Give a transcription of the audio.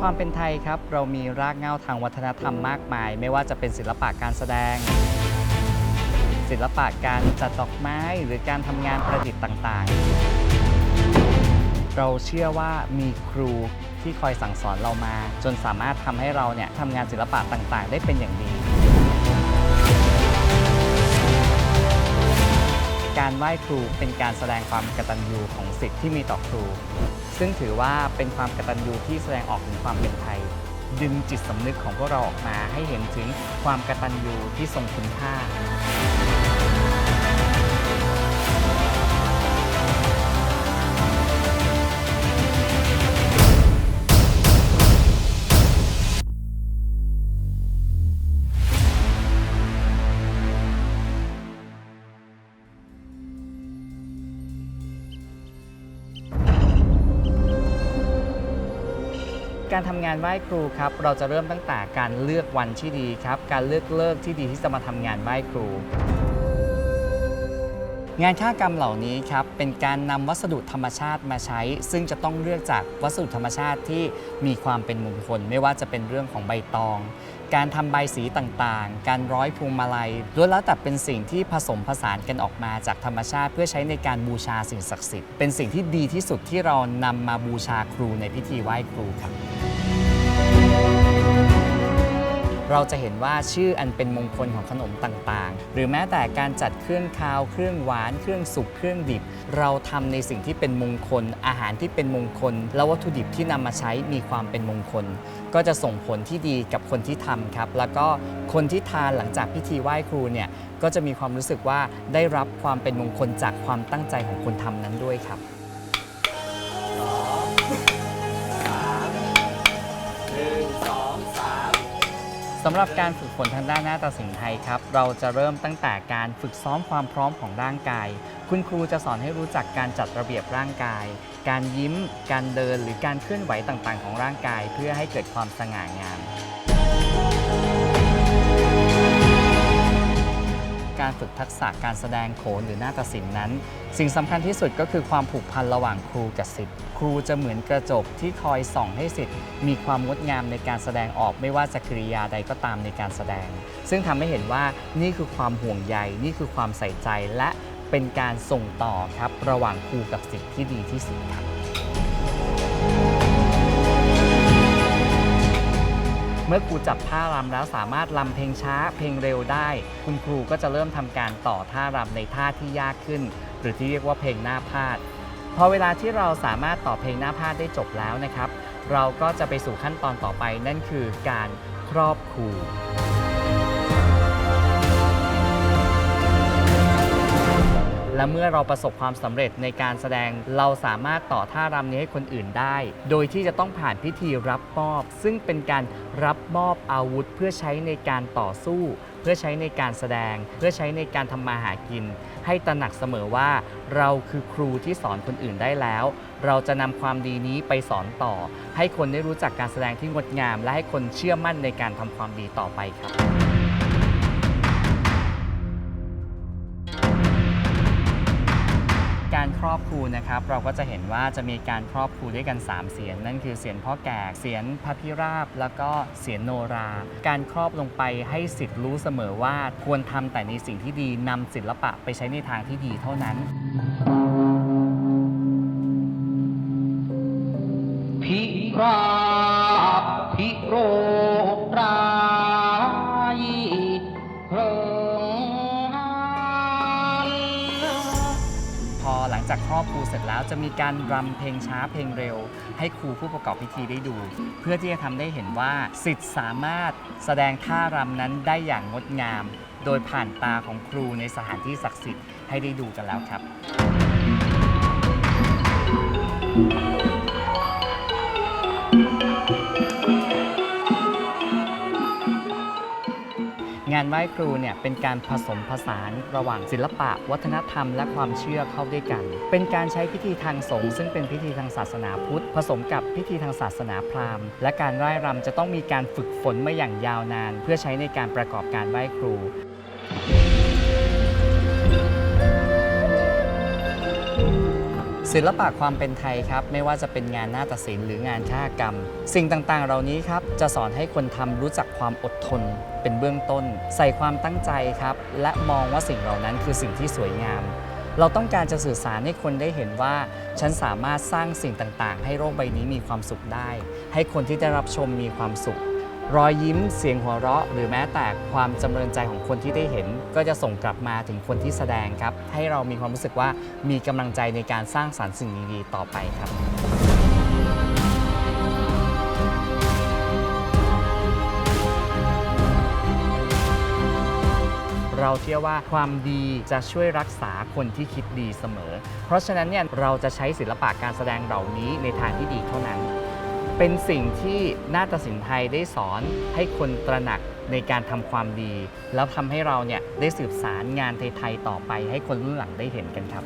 ความเป็นไทยครับ เรามีรากเหง้าทางวัฒนธรรมมากมาย ไม่ว่าจะเป็นศิลปะการแสดง ศิลปะการจัดดอกไม้หรือการทำงานประดิษฐ์ต่างๆ เราเชื่อว่ามีครูที่คอยสั่งสอนเรามา จนสามารถทำให้เราเนี่ยทำงานศิลปะต่างๆ ได้เป็นอย่างดี การไหว้ครูเป็นการแสดงความกตัญญูของศิษย์ที่มีต่อครู ซึ่งถือว่าเป็นความกตัญญูที่แสดงออกถึงความเป็นไทย ดึงจิตสำนึกของพวกเราออกมาให้เห็นถึงความกตัญญูที่ทรงคุณค่า การทำงานไหว้ครูครับเราจะเริ่มตั้งแต่การเลือกวันที่ดีครับ การเลือกเลิกที่ดีที่จะมาทำงานไหว้ครู งานฆากรรมเหล่านี้ครับเป็นการนำวัสดุธรรมชาติมาใช้ ซึ่งจะต้องเลือกจากวัสดุธรรมชาติที่มีความเป็นมงคล ไม่ว่าจะเป็นเรื่องของใบตอง การทำใบสีต่างๆ การร้อยพวงมาลัยล้วนแล้วแต่เป็นสิ่งที่ผสมผสานกันออกมาจากธรรมชาติ เพื่อใช้ในการบูชาสิ่งศักดิ์สิทธิ์เป็นสิ่งที่ดีที่สุดที่เรานำมาบูชาครูในพิธีไหว้ครูครับ เราจะเห็นว่าชื่ออันเป็นมงคลของขนมต่างๆ หรือแม้แต่การจัดเครื่องคาว เครื่องหวาน เครื่องสุก เครื่องดิบ เราทำในสิ่งที่เป็นมงคล อาหารที่เป็นมงคล และวัตถุดิบที่นำมาใช้มีความเป็นมงคล ก็จะส่งผลที่ดีกับคนที่ทำครับ แล้วก็คนที่ทานหลังจากพิธีไหว้ครูเนี่ยก็จะมีความรู้สึกว่าได้รับความเป็นมงคลจากความตั้งใจของคนทำนั้นด้วยครับ สำหรับการฝึกฝนทางด้านหน้าตศิลป์ไทยครับ เราจะเริ่มตั้งแต่การฝึกซ้อมความพร้อมของร่างกาย คุณครูจะสอนให้รู้จักการจัดระเบียบร่างกาย การยิ้ม การเดินหรือการเคลื่อนไหวต่างๆ ของร่างกาย เพื่อให้เกิดความสง่างาม การฝึกทักษะการแสดงโขนหรือนาฏศิลป์นั้น สิ่งสำคัญที่สุดก็คือความผูกพันระหว่างครูกับศิษย์ครูจะเหมือนกระจกที่คอยส่องให้ศิษย์มีความงดงามในการแสดงออกไม่ว่าจะกริยาใดก็ตามในการแสดง ซึ่งทำให้เห็นว่านี่คือความห่วงใยนี่คือความใส่ใจและเป็นการส่งต่อครับระหว่างครูกับศิษย์ที่ดีที่สุดครับ เมื่อครูจับท่ารำแล้วสามารถรำเพลงช้าเพลงเร็วได้ คุณครูก็จะเริ่มทำการต่อท่ารำในท่าที่ยากขึ้น หรือที่เรียกว่าเพลงหน้าพาดพอเวลาที่เราสามารถต่อเพลงหน้าพาดได้จบแล้วนะครับ เราก็จะไปสู่ขั้นตอนต่อไปนั่นคือการครอบครู และเมื่อเราประสบความสำเร็จในการแสดงเราสามารถต่อท่ารำนี้ให้คนอื่นได้ โดยที่จะต้องผ่านพิธีรับมอบ ซึ่งเป็นการรับมอบอาวุธเพื่อใช้ในการต่อสู้ เพื่อใช้ในการแสดง เพื่อใช้ในการทำมาหากิน ให้ตระหนักเสมอว่า เราคือครูที่สอนคนอื่นได้แล้ว เราจะนำความดีนี้ไปสอนต่อ ให้คนได้รู้จักการแสดงที่งดงาม และให้คนเชื่อมั่นในการทำความดีต่อไปครับ การครอบครูนะครับ เราก็จะเห็นว่าจะมีการครอบครูด้วยกัน 3 เสียงนั่นคือเสียงพ่อแก่เสียงพระพิราบ แล้วก็เสียงโนรา การครอบลงไปให้สิทธิ์รู้เสมอว่าควรทำแต่ในสิ่งที่ดีนำศิลปะไปใช้ในทางที่ดีเท่านั้น พิราบพิโร จากครอบครูเสร็จแล้วจะมีการรำเพลงช้าเพลงเร็ว ให้ครูผู้ประกอบพิธีได้ดู เพื่อที่จะทำได้เห็นว่าสิทธิ์สามารถแสดงท่ารำนั้นได้อย่างงดงาม โดยผ่านตาของครูในสถานที่ศักดิ์สิทธิ์ให้ได้ดูกันแล้วครับานไหว้ครูเนี่ยเป็นการผสมผสานระหว่างศิลปะ วัฒนธรรม และความเชื่อเข้าด้วยกัน เป็นการใช้พิธีทางสงฆ์ซึ่งเป็นพิธีทางศาสนาพุทธ ผสมกับพิธีทางศาสนาพราหมณ์ และการไหว้รำจะต้องมีการฝึกฝนมาอย่างยาวนาน เพื่อใช้ในการประกอบการไหว้ครู ศิลปะความเป็นไทยครับ ไม่ว่าจะเป็นงานนาฏศิลป์หรืองานฆากรรม สิ่งต่างๆ เหล่านี้ครับจะสอนให้คนทำรู้จักความอดทน เป็นเบื้องต้น ใส่ความตั้งใจครับ และมองว่าสิ่งเหล่านั้นคือสิ่งที่สวยงาม เราต้องการจะสื่อสารให้คนได้เห็นว่า ฉันสามารถสร้างสิ่งต่างๆ ให้โลกใบนี้มีความสุขได้ ให้คนที่ได้รับชมมีความสุข รอยยิ้มเสียงหัวเราะ หรือแม้แต่ความจำเริญใจของคนที่ได้เห็น ก็จะส่งกลับมาถึงคนที่แสดงครับ ให้เรามีความรู้สึกว่ามีกำลังใจในการสร้างสรรค์สิ่งดีๆต่อไปครับเราเชื่อว่าความดีจะช่วยรักษาคนที่คิดดีเสมอ เพราะฉะนั้นเนี่ยเราจะใช้ศิลปะการแสดงเหล่านี้ในทางที่ดีเท่านั้น เป็นสิ่งที่นาฏศิลป์ไทยได้สอนให้คนตระหนักในการทำความดี แล้วทำให้เราเนี่ยได้สืบสารงานไทยๆต่อไปให้คนรุ่นหลังได้เห็นกันครับ